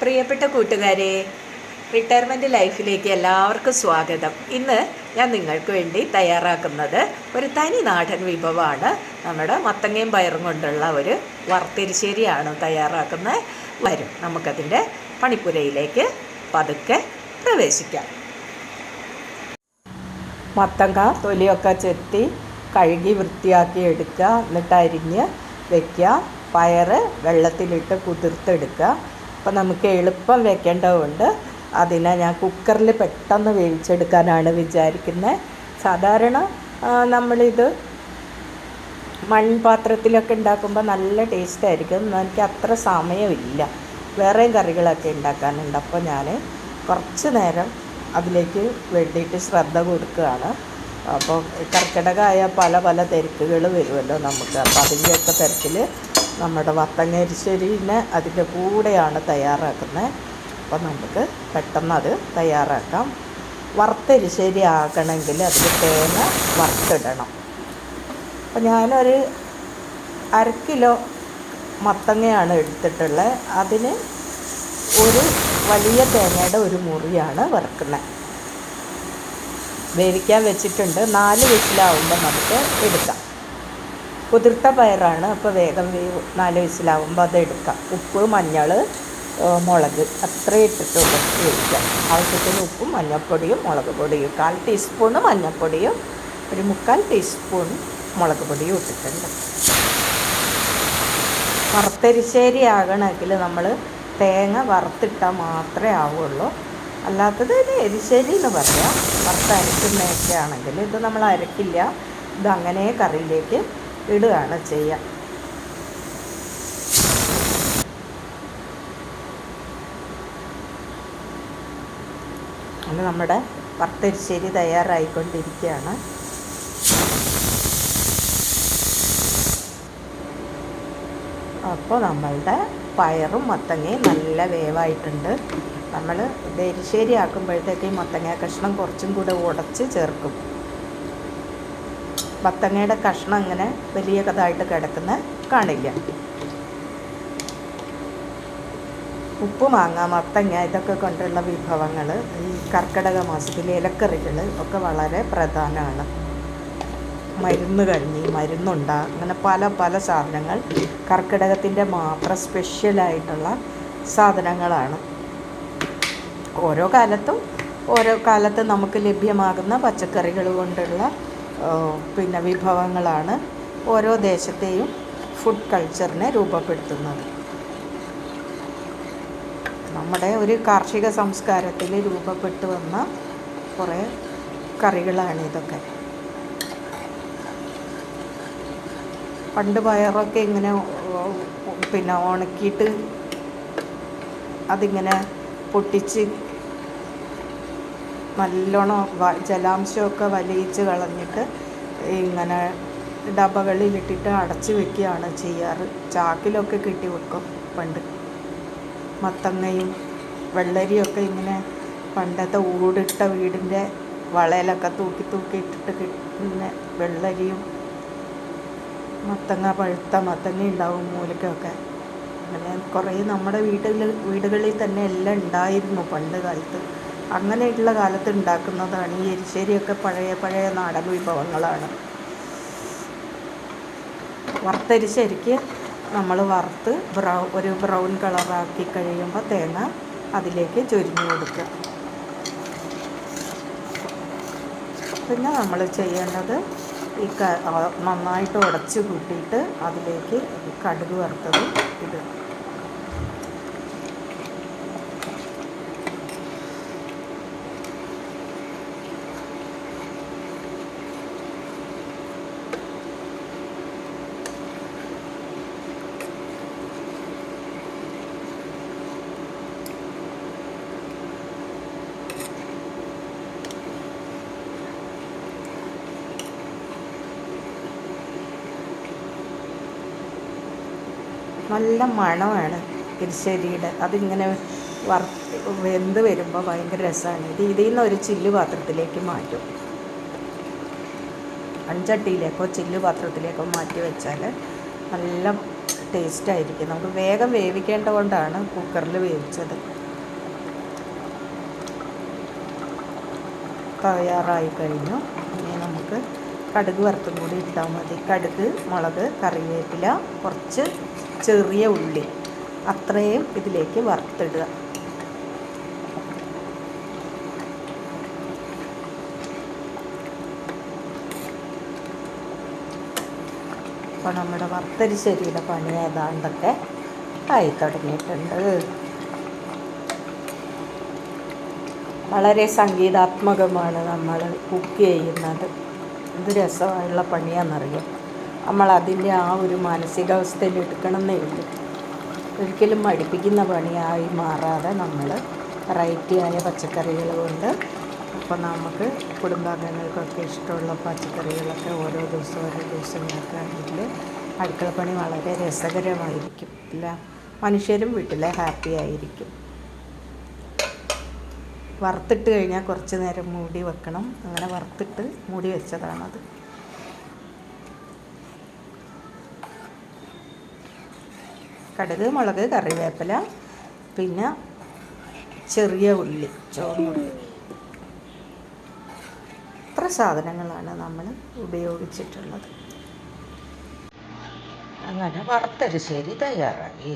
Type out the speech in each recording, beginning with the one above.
പ്രിയപ്പെട്ട കൂട്ടുകാരെ റിട്ടയർമെന്റ് ലൈഫിലേക്ക് എല്ലാവർക്കും സ്വാഗതം. ഇന്ന് ഞാൻ നിങ്ങൾക്ക് വേണ്ടി തയ്യാറാക്കുന്നത് ഒരു തനി നാടൻ വിഭവമാണ്. നമ്മുടെ മത്തങ്ങയും പയറും കൊണ്ടുള്ള ഒരു വറുത്തിരിശ്ശേരിയാണ് തയ്യാറാക്കുന്നത്. വരും. നമുക്കതിന്റെ പണിപ്പുരയിലേക്ക് പതുക്കെ പ്രവേശിക്കാം. മത്തങ്ങ തൊലിയൊക്കെ ചെത്തി കഴുകി വൃത്തിയാക്കി എടുക്കുക. എന്നിട്ട് അരിഞ്ഞ് വയ്ക്കുക പയറ് വെള്ളത്തിലിട്ട് കുതിർത്തെടുക്കുക. അപ്പോൾ നമുക്ക് എളുപ്പം വെക്കേണ്ടതുകൊണ്ട് അതിനെ ഞാൻ കുക്കറിൽ പെട്ടെന്ന് വേവിച്ചെടുക്കാനാണ് വിചാരിക്കുന്നത് സാധാരണ നമ്മളിത് മൺപാത്രത്തിലൊക്കെ ഉണ്ടാക്കുമ്പോൾ നല്ല ടേസ്റ്റ് ആയിരിക്കും. എനിക്ക് അത്ര സമയമില്ല. വേറെയും കറികളൊക്കെ ഉണ്ടാക്കാനുണ്ട്. അപ്പോൾ ഞാൻ കുറച്ച് നേരം അതിലേക്ക് വേണ്ടിയിട്ട് ശ്രദ്ധ കൊടുക്കുകയാണ്. അപ്പോൾ കർക്കിടകമായ പല പല തിരക്കുകൾ വരുമല്ലോ നമുക്ക്. അപ്പോൾ അതിന്റെയൊക്കെ തിരക്കിൽ നമ്മുടെ വത്തങ്ങരിശ്ശേരിനെ അതിന്റെ കൂടെയാണ് തയ്യാറാക്കുന്നത്. അപ്പം നമുക്ക് പെട്ടെന്ന് അത് തയ്യാറാക്കാം. വറുത്തരിശ്ശേരി ആക്കണമെങ്കിൽ അതിൽ തേങ്ങ വറുത്തിടണം. അപ്പം ഞാനൊരു അര കിലോ മത്തങ്ങയാണ് എടുത്തിട്ടുള്ളത്. അതിന് ഒരു വലിയ തേങ്ങയുടെ ഒരു മുറിയാണ് വറുക്കുന്നത്. വേവിക്കാൻ വെച്ചിട്ടുണ്ട്. നാല് വിസിലാവുമ്പോൾ നമുക്ക് എടുക്കാം. കുതിർത്ത പയറാണ്. അപ്പോൾ വേഗം നാല് വയസ്സിലാവുമ്പോൾ അത് എടുക്കാം. ഉപ്പ് മഞ്ഞൾ മുളക് അത്രയും ഇട്ടിട്ടുണ്ട് വേവിക്കാം ആവശ്യത്തിന് ഉപ്പും മഞ്ഞൾപ്പൊടിയും മുളക് പൊടിയും. കാൽ ടീസ്പൂണ് മഞ്ഞൾപ്പൊടിയും ഒരു മുക്കാൽ ടീസ്പൂൺ മുളക് പൊടിയും ഇട്ടിട്ടുണ്ട്. വറുത്തരിശ്ശേരി ആകണമെങ്കിൽ നമ്മൾ തേങ്ങ വറുത്തിട്ടാൽ മാത്രമേ ആവുള്ളൂ. അല്ലാത്തത് എരിശ്ശേരി എന്ന് പറയാം. വറുത്തരക്കുന്നതൊക്കെ ആണെങ്കിൽ ഇത് നമ്മൾ അരക്കില്ല. ഇത് അങ്ങനെ കറിയിലേക്ക് ഇടുകയാണ് ചെയ്യുക. അങ്ങനെ നമ്മുടെ വറുത്തരിശ്ശേരി തയ്യാറായിക്കൊണ്ടിരിക്കുകയാണ്. അപ്പോൾ നമ്മളുടെ പയറും മത്തങ്ങയും നല്ല വേവായിട്ടുണ്ട്. നമ്മൾ എരിശ്ശേരി ആക്കുമ്പോഴത്തേക്ക് ഈ മത്തങ്ങ കഷ്ണം കുറച്ചും കൂടെ ഉടച്ച് ചേർക്കും. മത്തങ്ങയുടെ കഷ്ണം ഇങ്ങനെ വലിയ കഥായിട്ട് കിടക്കുന്ന കാണില്ല. ഉപ്പ് മാങ്ങ മത്തങ്ങ ഇതൊക്കെ കൊണ്ടുള്ള വിഭവങ്ങൾ ഈ കർക്കിടക മാസത്തിലെ ഇലക്കറികൾ ഒക്കെ വളരെ പ്രധാനമാണ്. മരുന്ന് കഞ്ഞി മരുന്നുണ്ട അങ്ങനെ പല പല സാധനങ്ങൾ കർക്കിടകത്തിന്റെ മാത്രം സ്പെഷ്യലായിട്ടുള്ള സാധനങ്ങളാണ്. ഓരോ കാലത്തും ഓരോ കാലത്ത് നമുക്ക് ലഭ്യമാകുന്ന പച്ചക്കറികൾ കൊണ്ടുള്ള പിന്നെ വിഭവങ്ങളാണ് ഓരോ ദേശത്തെയും ഫുഡ് കൾച്ചറിനെ രൂപപ്പെടുത്തുന്നത്. നമ്മുടെ ഒരു കാർഷിക സംസ്കാരത്തിൽ രൂപപ്പെട്ടു വന്ന കുറേ കറികളാണ് ഇതൊക്കെ. പണ്ട് പയറൊക്കെ ഇങ്ങനെ പിന്നെ ഉണക്കിയിട്ട് അതിങ്ങനെ പൊട്ടിച്ച് നല്ലോണം ജലാംശമൊക്കെ വലിയിച്ച് കളഞ്ഞിട്ട് ഇങ്ങനെ ഡബകളിലിട്ടിട്ട് അടച്ച് വെക്കുകയാണ് ചെയ്യാറ്. ചാക്കിലൊക്കെ കെട്ടി വെക്കും പണ്ട്. മത്തങ്ങയും വെള്ളരിയൊക്കെ ഇങ്ങനെ പണ്ടത്തെ ഊടിട്ട വീടിന്റെ വളയിലൊക്കെ തൂക്കി തൂക്കി ഇട്ടിട്ട് കിട്ടുന്ന വെള്ളരിയും മത്തങ്ങ പഴുത്ത മത്തങ്ങ ഉണ്ടാവും മൂലക്കൊക്കെ. അങ്ങനെ കുറേ നമ്മുടെ വീട്ടിൽ വീടുകളിൽ തന്നെ എല്ലാം ഉണ്ടായിരുന്നു പണ്ട് കാലത്ത്. അങ്ങനെയുള്ള കാലത്ത് ഉണ്ടാക്കുന്നതാണ് ഈ എരിശ്ശേരിയൊക്കെ പഴയ പഴയ നാടൻ വിഭവങ്ങളാണ്. വറുത്തരിശ്ശേരിക്ക് നമ്മൾ വറുത്ത് ബ്രൗ ഒരു ബ്രൗൺ കളറാക്കി കഴിയുമ്പോൾ തേങ്ങ അതിലേക്ക് ചൊരിഞ്ഞു കൊടുക്കുക. പിന്നെ നമ്മൾ ചെയ്യേണ്ടത് ഈ ക നന്നായിട്ട് ഉടച്ച് കൂട്ടിയിട്ട് അതിലേക്ക് കടുക് വറുത്തത് ഇടുക. നല്ല മണമാണ് എരിശ്ശേരിയുടെ അതിങ്ങനെ വറുത്ത് വെന്ത് വരുമ്പോൾ ഭയങ്കര രസമാണ് ഇത് ഇതിൽ നിന്ന് ഒരു ചില്ല് പാത്രത്തിലേക്ക് മാറ്റും. മൺചട്ടിയിലേക്കോ ചില്ല് പാത്രത്തിലേക്കോ മാറ്റി വെച്ചാൽ നല്ല ടേസ്റ്റായിരിക്കും. നമുക്ക് വേഗം വേവിക്കേണ്ട കൊണ്ടാണ് കുക്കറിൽ വേവിച്ചത്. തയ്യാറായി കഴിഞ്ഞു. ഇനി നമുക്ക് കടുക് വറുത്തും കൂടി ഇട്ടാൽ മതി. കടുക് മുളക് കറിവേപ്പില കുറച്ച് ചെറിയ ഉള്ളി. അത്രയും ഇതിലേക്ക് വറുത്തിടുക. അപ്പോൾ നമ്മുടെ വറുത്തരിശ്ശേരിയുടെ പണി ഏതാണ്ടൊക്കെ ആയി തുടങ്ങിയിട്ടുണ്ട്. വളരെ സംഗീതാത്മകമാണ് നമ്മൾ കുക്ക് ചെയ്യുന്നത്. എന്ത് രസമുള്ള പണിയാണെന്നറിയാം? നമ്മൾ അതിന്റെ ആ ഒരു മാനസികാവസ്ഥയിൽ എടുക്കണമെന്നേ ഉള്ളൂ. ഒരിക്കലും മടുപ്പിക്കുന്ന പണിയായി മാറാതെ നമ്മൾ വെറൈറ്റിയായ പച്ചക്കറികൾ കൊണ്ട് അപ്പോൾ നമുക്ക് കുടുംബാംഗങ്ങൾക്കൊക്കെ ഇഷ്ടമുള്ള പച്ചക്കറികളൊക്കെ ഓരോ ദിവസവും ഓരോ ദിവസം ഉണ്ടാക്കുകയാണെങ്കിൽ അടുക്കളപ്പണി വളരെ രസകരമായിരിക്കും. ഇല്ല മനുഷ്യരും വീട്ടിലെ ഹാപ്പി ആയിരിക്കും. വറുത്തിട്ട് കഴിഞ്ഞാൽ കുറച്ച് നേരം മൂടി വെക്കണം. അങ്ങനെ വറുത്തിട്ട് മൂടി വെച്ചതാണത്. കടുക് മുളക് കറിവേപ്പില പിന്നെ ചെറിയ ഉള്ളി ചോറുള്ളി ഇത്ര സാധനങ്ങളാണ് നമ്മൾ ഉപയോഗിച്ചിട്ടുള്ളത്. അങ്ങനെ വറുത്തരിശ്ശേരി തയ്യാറായി.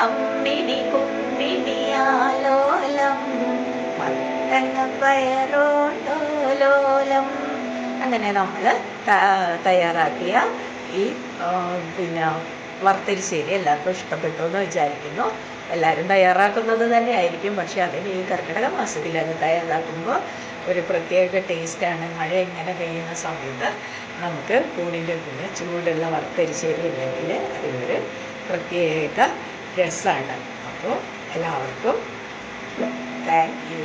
അമ്മിണി കുമ്മിണിയാലോലം പയറോണ്ടോലോലം അങ്ങനെ നമ്മൾ തയ്യാറാക്കിയ ഈ പിന്നെ വർത്തരിശ്ശേരി എല്ലാവർക്കും ഇഷ്ടപ്പെട്ടു എന്ന് വിചാരിക്കുന്നു. എല്ലാവരും തയ്യാറാക്കുന്നത് തന്നെ ആയിരിക്കും പക്ഷേ അതിന് ഈ കർക്കിടക മാസത്തിൽ അത് തയ്യാറാക്കുമ്പോൾ ഒരു പ്രത്യേക ടേസ്റ്റാണ്. മഴ ഇങ്ങനെ പെയ്യുന്ന സമയത്ത് നമുക്ക് കൂടിന്റെ കൂടെ ചൂടുള്ള വർത്തരിശ്ശേരി ഉണ്ടെങ്കിൽ അതിനൊരു പ്രത്യേക രസമാണ്. അപ്പോൾ എല്ലാവർക്കും താങ്ക് യു